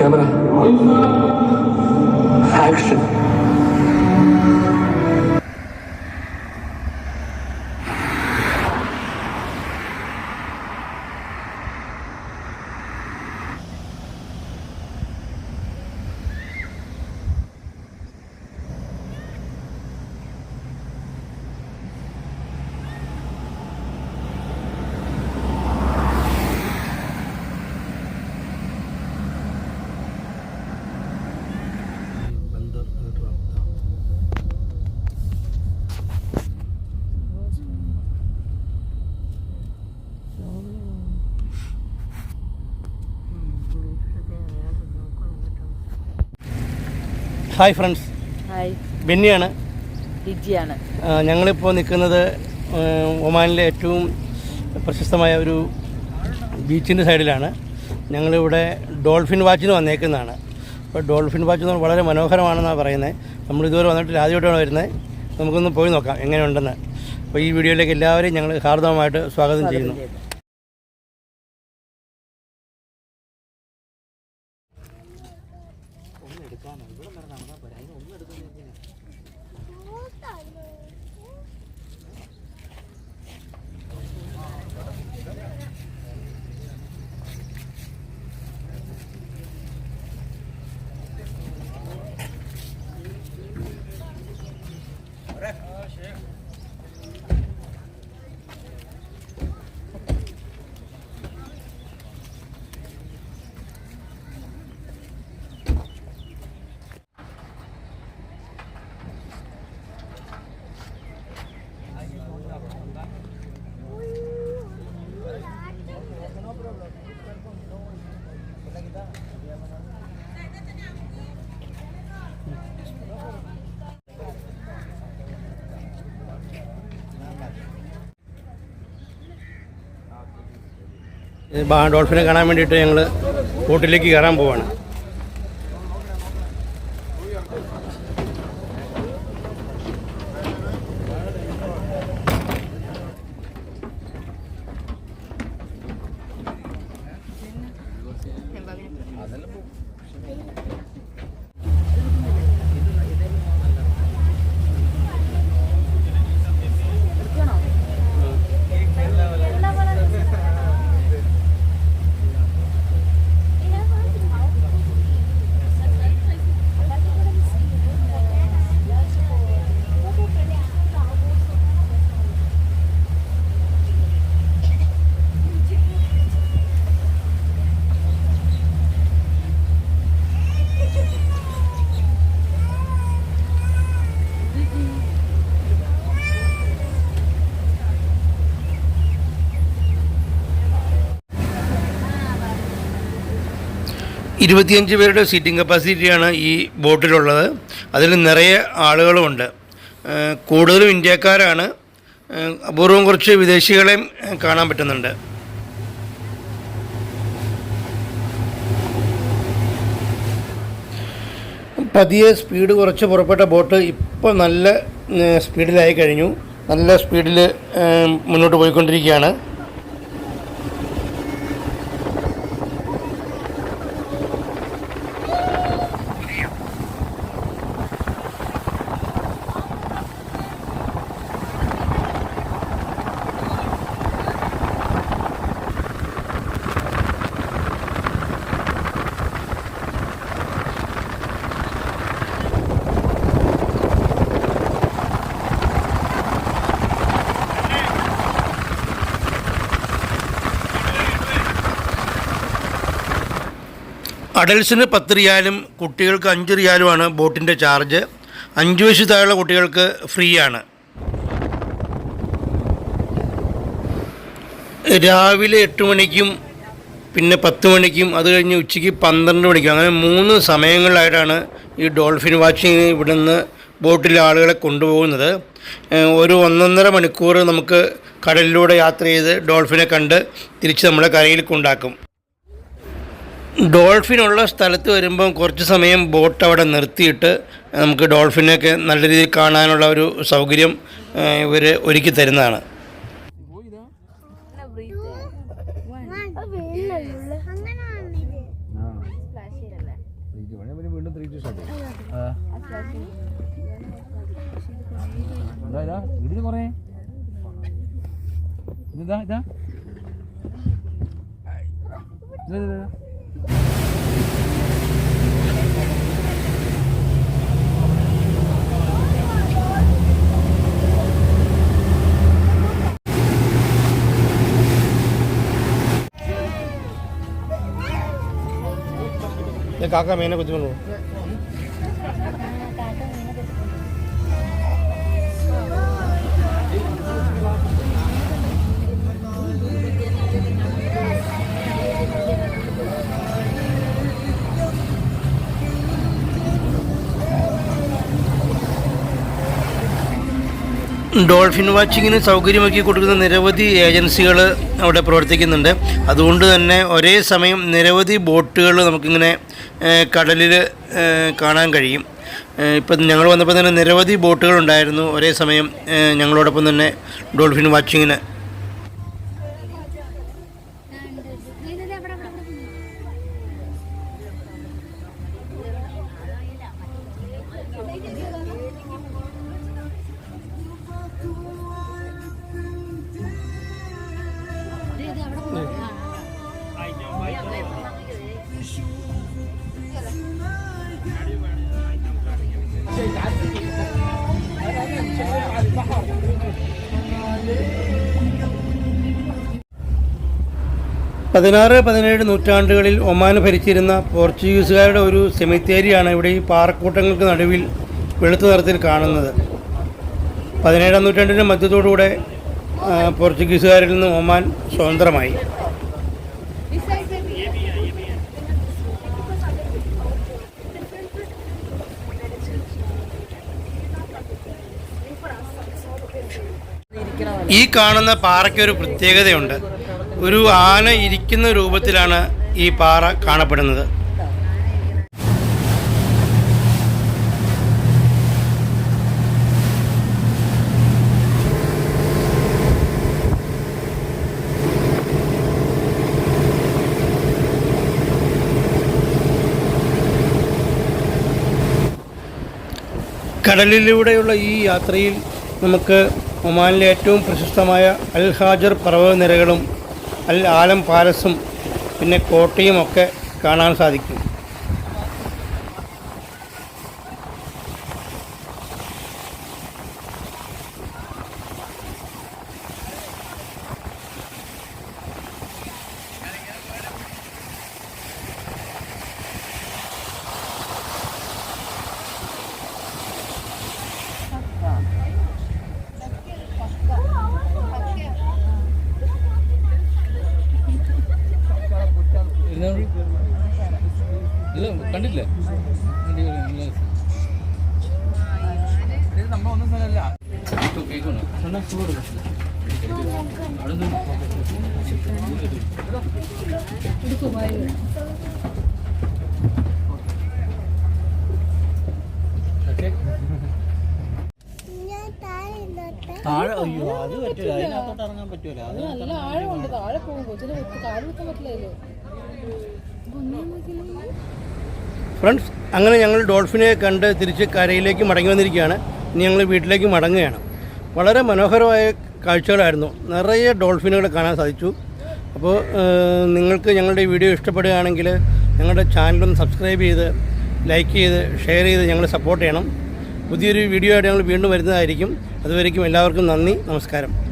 camera. Action. Hi friends. Hi. ബെന്നിയാണ്. ലിജിയാണ് ഞങ്ങളിപ്പോൾ നിൽക്കുന്നത് ഒമാനിലെ ഏറ്റവും പ്രശസ്തമായ ഒരു ബീച്ചിന്റെ സൈഡിലാണ്. ഞങ്ങളിവിടെ ഡോൾഫിൻ വാച്ചിന് വന്നേക്കുന്നതാണ്. അപ്പോൾ ഡോൾഫിൻ വാച്ച് എന്ന് പറഞ്ഞാൽ വളരെ മനോഹരമാണെന്നാണ് പറയുന്നത് നമ്മളിതുവരെ വന്നിട്ട് ആദ്യമായിട്ടാണ് വരുന്നത് നമുക്കൊന്ന് പോയി നോക്കാം എങ്ങനെയുണ്ടെന്ന്. അപ്പോൾ ഈ വീഡിയോയിലേക്ക് എല്ലാവരെയും ഞങ്ങൾ ഹാർദവമായിട്ട് സ്വാഗതം ചെയ്യുന്നു ഈ ബാ- ഡോൾഫിനെ കാണാൻ വേണ്ടിയിട്ട് ഞങ്ങൾ ബോട്ടിലേക്ക് കയറാൻ പോവാണ്. ഇരുപത്തിയഞ്ച് പേരുടെ സീറ്റിംഗ് കപ്പാസിറ്റിയാണ് ഈ ബോട്ടിലുള്ളത്. അതിൽ നിറയെ ആളുകളുമുണ്ട്. കൂടുതലും ഇന്ത്യക്കാരാണ്. അപൂർവം കുറച്ച് വിദേശികളെയും കാണാൻ പറ്റുന്നുണ്ട്. പതിയെ സ്പീഡ് കുറച്ച് പുറപ്പെട്ട ബോട്ട് ഇപ്പോൾ നല്ല സ്പീഡിലായി കഴിഞ്ഞു. നല്ല സ്പീഡിൽ മുന്നോട്ട് പോയിക്കൊണ്ടിരിക്കുകയാണ്. അഡൽസിന് പത്ത് റിയാലും കുട്ടികൾക്ക് അഞ്ച് റിയാലുമാണ് ബോട്ടിന്റെ ചാർജ്. അഞ്ച് വയസ്സ് താഴെയുള്ള കുട്ടികൾക്ക് ഫ്രീ ആണ് രാവിലെ എട്ട് മണിക്കും പിന്നെ പത്ത് മണിക്കും അത് കഴിഞ്ഞ് ഉച്ചയ്ക്ക് പന്ത്രണ്ട് മണിക്കും അങ്ങനെ മൂന്ന് സമയങ്ങളിലായിട്ടാണ് ഈ ഡോൾഫിൻ വാച്ചിങ് ഇവിടെ നിന്ന് ബോട്ടിൽ ആളുകളെ കൊണ്ടുപോകുന്നത്. ഒരു ഒന്നൊന്നര മണിക്കൂർ നമുക്ക് കടലിലൂടെ യാത്ര ചെയ്ത് ഡോൾഫിനെ കണ്ട് തിരിച്ച് നമ്മളെ കരയിൽ കൊണ്ടാക്കും. ഡോൾഫിനുള്ള സ്ഥലത്ത് വരുമ്പം കുറച്ച് സമയം ബോട്ട് അവിടെ നിർത്തിയിട്ട് നമുക്ക് ഡോൾഫിനെയൊക്കെ നല്ല രീതിയിൽ കാണാനുള്ള ഒരു സൗകര്യം ഇവർ ഒരുക്കി തരുന്നതാണ്. ഇതിന് കുറേ ഇതാ ഇതാ ഇതാ, ഇതാ, ഇതാ. ഇത് കാക്ക ഡോൾഫിൻ വാച്ചിങ്ങിന് സൗകര്യമാക്കി കൊടുക്കുന്ന നിരവധി ഏജൻസികൾ അവിടെ പ്രവർത്തിക്കുന്നുണ്ട്. അതുകൊണ്ട് തന്നെ ഒരേ സമയം നിരവധി ബോട്ടുകൾ നമുക്കിങ്ങനെ കടലിൽ കാണാൻ കഴിയും. ഇപ്പം ഞങ്ങൾ വന്നപ്പോൾ തന്നെ നിരവധി ബോട്ടുകളുണ്ടായിരുന്നു ഒരേ സമയം ഞങ്ങളോടൊപ്പം തന്നെ ഡോൾഫിൻ വാച്ചിങ്ങിന് പതിനാറ് പതിനേഴ് നൂറ്റാണ്ടുകളിൽ ഒമാൻ ഭരിച്ചിരുന്ന പോർച്ചുഗീസുകാരുടെ ഒരു സെമിത്തേരിയാണ് ഇവിടെ ഈ പാറക്കൂട്ടങ്ങൾക്ക് നടുവിൽ വെളുത്ത നിറത്തിൽ കാണുന്നത്. പതിനേഴാം നൂറ്റാണ്ടിന്റെ മധ്യത്തോടുകൂടെ പോർച്ചുഗീസുകാരിൽ നിന്ന് ഒമാൻ സ്വതന്ത്രമായി. ഈ കാണുന്ന പാറയ്ക്ക് ഒരു പ്രത്യേകതയുണ്ട്. ഒരു ആന ഇരിക്കുന്ന രൂപത്തിലാണ് ഈ പാറ കാണപ്പെടുന്നത്. കടലിലൂടെയുള്ള ഈ യാത്രയിൽ നമുക്ക് ഒമാനിലെ ഏറ്റവും പ്രശസ്തമായ അൽ ഹാജർ പർവതനിരകളും അൽ ആലം പാലസും പിന്നെ കോട്ടയും ഒക്കെ കാണാൻ സാധിക്കും. കേൾക്കണോ താഴെ അയ്യോ അത് പറ്റൂല. അതിനകത്തോട്ട് ഇറങ്ങാൻ പറ്റൂല. അത് നല്ല ആഴമുണ്ട് താഴെ പോകും കൊച്ചിന് കാൽ കുത്താൻ പറ്റില്ലല്ലോ. ഫ്രണ്ട്സ് അങ്ങനെ ഞങ്ങൾ ഡോൾഫിനെ കണ്ട് തിരിച്ച് കരയിലേക്ക് മടങ്ങി വന്നിരിക്കുകയാണ്. ഇനി ഞങ്ങൾ വീട്ടിലേക്ക് മടങ്ങുകയാണ്. വളരെ മനോഹരമായ കാഴ്ചകളായിരുന്നു. നിറയെ ഡോൾഫിനുകൾ കാണാൻ സാധിച്ചു. അപ്പോൾ നിങ്ങൾക്ക് ഞങ്ങളുടെ വീഡിയോ ഇഷ്ടപ്പെടുകയാണെങ്കിൽ ഞങ്ങളുടെ ചാനലും സബ്സ്ക്രൈബ് ചെയ്ത് ലൈക്ക് ചെയ്ത് ഷെയർ ചെയ്ത് ഞങ്ങളെ സപ്പോർട്ട് ചെയ്യണം. പുതിയൊരു വീഡിയോ ആയിട്ട് ഞങ്ങൾ വീണ്ടും വരുന്നതായിരിക്കും. അതുവരേക്കും എല്ലാവർക്കും നന്ദി. നമസ്കാരം.